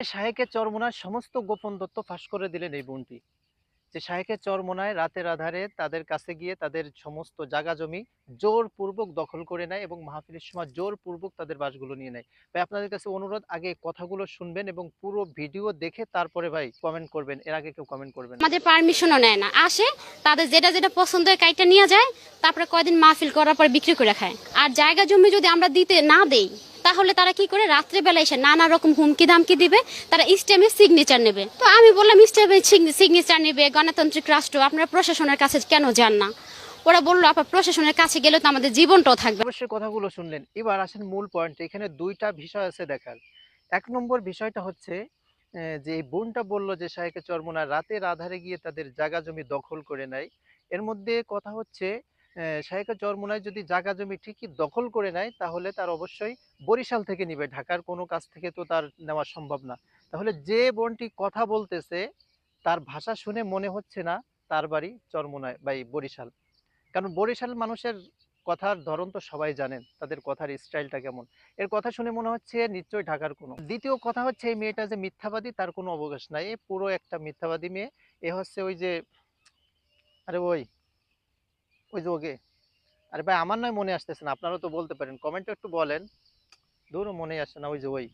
শাহেকের চরমোনায় সমস্ত গোপন তথ্য ফাঁস করে দিলেন এই বোনটি। যে শাহেকের চরমোনায় রাতের আধারে তাদের কাছে গিয়ে তাদের সমস্ত জায়গা জমি জোরপূর্বক দখল করে নেয় এবং মাহফিলের সময় জোরপূর্বক তাদের বাসগুলো নিয়ে নেয়। ভাই, আপনাদের কাছে অনুরোধ, আগে কথাগুলো শুনবেন এবং পুরো ভিডিও দেখে তারপরে ভাই কমেন্ট করবেন। এর আগে কেউ কমেন্ট করবেন। আমাদের পারমিশনও নেয় না। আসে, তাদের যেটা যেটা পছন্দ হয় কাইটা নিয়ে যায়, তারপরে কয়দিন মাহফিল করার পর বিক্রি করে খায়। আর জায়গা জমি যদি আমরা দিতে না দেই তাহলে তারা কি করে? রাত্রেবেলা এসে নানা রকম হুমকি দামকি দিবে, তারা স্টেমে সিগনেচার নেবে। তো আমি বললাম, স্টেমে সিগনেচার নেবে গণতান্ত্রিক রাষ্ট্র, আপনারা প্রশাসনের কাছে কেন যান না? ওরা বলল আপনার প্রশাসনের কাছে গেলে তো আমাদের জীবনটাও থাকবে। অবশ্যই কথাগুলো শুনলেন। এবার আসেন মূল পয়েন্ট এখানে দুইটা বিষয় আছে দেখার। এক নম্বর বিষয়টা হচ্ছে যে এই বোনটা বলল যে শাহেকে চরমোনা রাতের আধারে গিয়ে তাদের জায়গা জমি দখল করে নেয়। এর মধ্যে কথা হচ্ছে শাহেকে চরমোনায় যদি জায়গা জমি ঠিকই দখল করে নেয়, তাহলে তার অবশ্যই বরিশাল থেকে নিবে। ঢাকার কোনো কাছ থেকে তো তার নেওয়া সম্ভব না। তাহলে যে বোনটি কথা বলতেছে, তার ভাষা শুনে মনে হচ্ছে না তার বাড়ি চরমোনায় বা বরিশাল। কারণ বরিশাল মানুষের কথার ধরন তো সবাই জানেন, তাদের কথার স্টাইলটা কেমন। এর কথা শুনে মনে হচ্ছে নিশ্চয়ই ঢাকার কোনো। দ্বিতীয় কথা হচ্ছে এই মেয়েটা যে মিথ্যাবাদী, তার কোনো অবকাশ নাই। এ পুরো একটা মিথ্যাবাদী মেয়ে। এ হচ্ছে ওই যে, আরে ওই ওই যে ওকে। আরে ভাই, আমার নয় মনে আসতেছে না আপনারা তো বলতে পারেন। কমেন্টে একটু বলেন। ধরুন মনে আসছে না, ওই যে ওই।